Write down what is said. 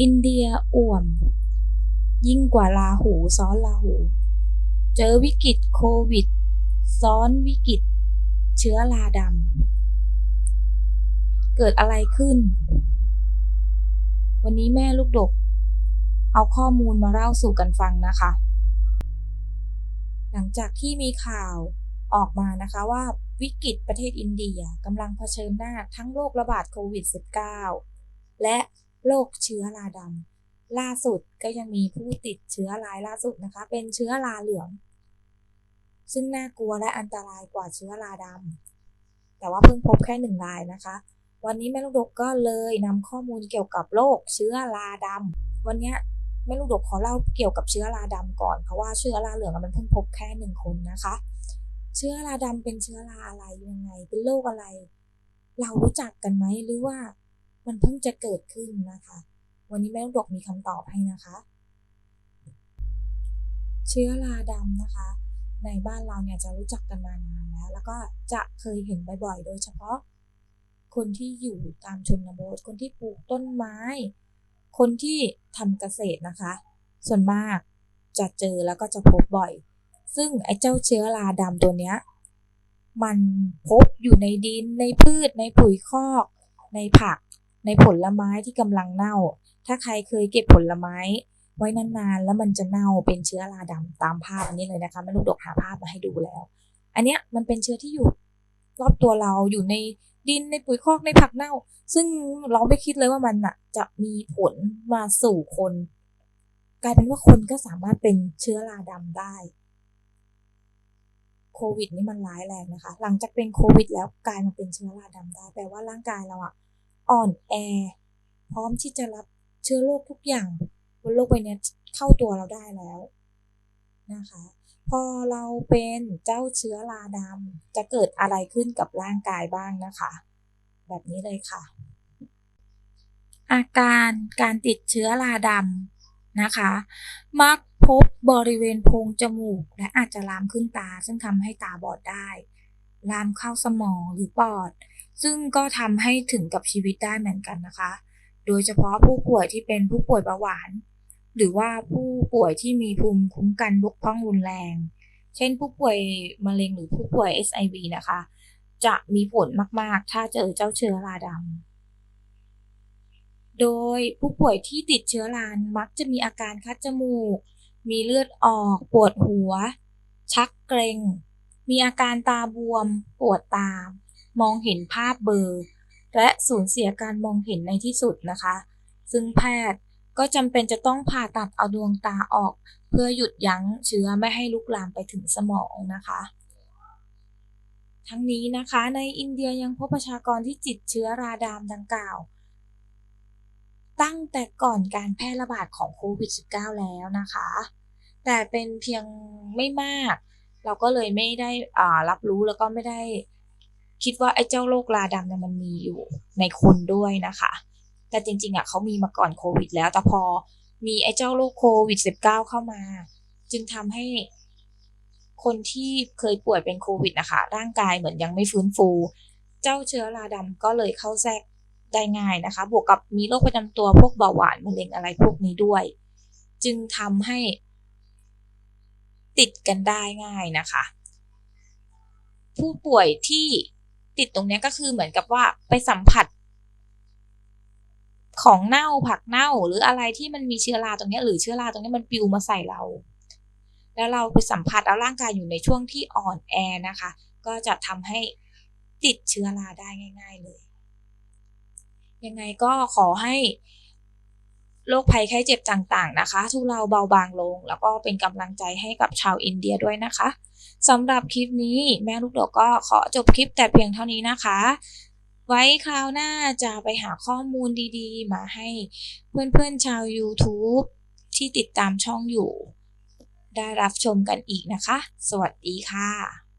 อินเดียอ่วม ยิ่งกว่าลาหูซ้อนลาหู เจอวิกฤตโควิด ซ้อนวิกฤต เชื้อราดำ เกิดอะไรขึ้น วันนี้แม่ลูกดก เอาข้อมูลมาเล่าสู่กันฟังนะคะ หลังจากที่มีข่าวออกมานะคะว่าวิกฤตประเทศอินเดียกำลังเผชิญหน้าทั้งโรคระบาดโควิด -19 และ โรคเชื้อราดำล่าสุดก็ยังมีผู้ติดเชื้อรายล่าสุดนะคะ เป็นเชื้อราเหลือง ซึ่งน่ากลัวและอันตรายกว่าเชื้อราดำแต่ว่าเพิ่งพบแค่หนึ่งรายนะคะ วันนี้แม่ลูกดกก็เลยนำข้อมูลเกี่ยวกับโรคเชื้อราดำวันนี้แม่ลูกดกขอเล่าเกี่ยวกับเชื้อราดำก่อนเพราะว่าเชื้อราเหลืองมันเพิ่งพบแค่หนึ่งคนนะคะ เชื้อราดำเป็นเชื้อราอะไรยังไง เป็นโรคอะไร เรารู้จักกันไหมหรือว่า มันเพิ่งจะเกิดขึ้นนะคะ วันนี้แม่ลูกดกมีคำตอบให้นะคะ เชื้อราดำนะคะ ในบ้านเราเนี่ยจะรู้จักกันมานานแล้ว แล้วก็จะเคยเห็นบ่อยๆ โดยเฉพาะ คนที่อยู่ตามชนบท คนที่ปลูกต้นไม้ คนที่ทำเกษตรนะคะ ส่วนมากจะเจอแล้วก็จะพบบ่อย ซึ่งไอ้เจ้าเชื้อราดำตัวเนี้ยมันพบอยู่ในดินในพืชในปุ๋ยคอก ในผัก ในผลไม้ที่กำลังเน่า ถ้าใครเคยเก็บผลไม้ ไว้นานๆ แล้วมันจะเน่าเป็นเชื้อราดำตามภาพอันนี้เลยนะคะแม่ลูกดกหาภาพมาให้ดูแล้ว อันเนี้ยมันเป็นเชื้อที่อยู่รอบตัวเราอยู่ในดินในปุ๋ยคอกในผักเน่า ซึ่งเราไม่คิดเลยว่ามันอะจะมีผลมาสู่คน กลายเป็นว่าคนก็สามารถเป็นเชื้อราดำได้โควิดนี่มันร้ายแรงนะคะ หลังจากเป็นโควิดแล้วกลายมาเป็นเชื้อราดำได้ แปลว่าร่างกายเราอะ อ่อนแอ พร้อมที่จะรับเชื้อโรคทุกอย่างบนโลกใบนี้เข้าตัวเราได้แล้วนะคะ พอเราเป็นเจ้าเชื้อราดำจะเกิดอะไรขึ้นกับร่างกายบ้างนะคะ แบบนี้เลยค่ะ อาการการติดเชื้อราดำนะคะ มักพบบริเวณโพรงจมูก และอาจจะลามขึ้นตาซึ่งทำให้ตาบอดได้ ลามเข้าสมองหรือปอด ซึ่งก็ทำให้ถึงกับชีวิตได้เหมือนกันนะคะ โดยเฉพาะผู้ป่วยที่เป็นผู้ป่วยเบาหวาน หรือว่าผู้ป่วยที่มีภูมิคุ้มกันบกพร่องรุนแรง เช่นผู้ป่วยมะเร็งหรือผู้ป่วย SIV นะคะ จะมีผลมากๆ ถ้าเจอเจ้าเชื้อราดำโดยผู้ป่วยที่ติดเชื้อรามักจะมีอาการคัดจมูก มีเลือดออก ปวดหัว ชักเกร็ง มีอาการตาบวม ปวดตามองเห็นภาพเบลอและสูญเสียการมองเห็นในที่สุดนะคะ ซึ่งแพทย์ก็จำเป็นจะต้องผ่าตัดเอาดวงตาออก เพื่อหยุดยั้งเชื้อไม่ให้ลุกลามไปถึงสมองนะคะ ทั้งนี้นะคะในอินเดียยังพบประชากรที่ติดเชื้อราดามดังกล่าว ตั้งแต่ก่อนการแพร่ระบาดของโควิด -19 แล้วนะคะ แต่เป็นเพียงไม่มาก เราก็เลยไม่ได้รับรู้แล้วก็ไม่ได้คิดว่าไอ้เจ้าโรคราดำเนี่ยมันมีอยู่ในคนด้วยนะคะ แต่จริงๆอะเขามีมาก่อนโควิด แล้ว แต่พอมีไอ้เจ้าโรคโควิด -19 เข้ามา จึงทำให้คนที่เคยป่วยเป็นโควิดนะคะ ร่างกายเหมือนยังไม่ฟื้นฟู เจ้าเชื้อราดำก็เลยเข้าแทรกได้ง่ายนะคะ บวกกับมีโรคประจำตัวพวกเบาหวานมะเร็งอะไรพวกนี้ด้วย จึงทำให้ ติดกันได้ง่ายนะคะ ผู้ป่วยที่ติดตรงนี้ก็คือเหมือนกับว่าไปสัมผัส ของเน่าผักเน่าหรืออะไรที่มันมีเชื้อราตรงนี้หรือเชื้อราตรงนี้มันปิวมาใส่เรา แล้วเราไปสัมผัสเอาร่างกายอยู่ในช่วงที่อ่อนแอนะคะ ก็จะทำให้ติดเชื้อราได้ง่าย ๆเลย ยังไงก็ขอให้ โรคภัยไข้เจ็บต่างๆนะคะ ทุเราเบาบางลง แล้วก็เป็นกำลังใจให้กับชาวอินเดียด้วยนะคะสำหรับคลิปนี้แม่ลูกดกก็ขอจบคลิปแต่เพียงเท่านี้นะคะ ไว้คราวหน้าจะไปหาข้อมูลดีๆ มาให้เพื่อนๆชาว YouTube ที่ติดตามช่องอยู่ ได้รับชมกันอีกนะคะ สวัสดีค่ะ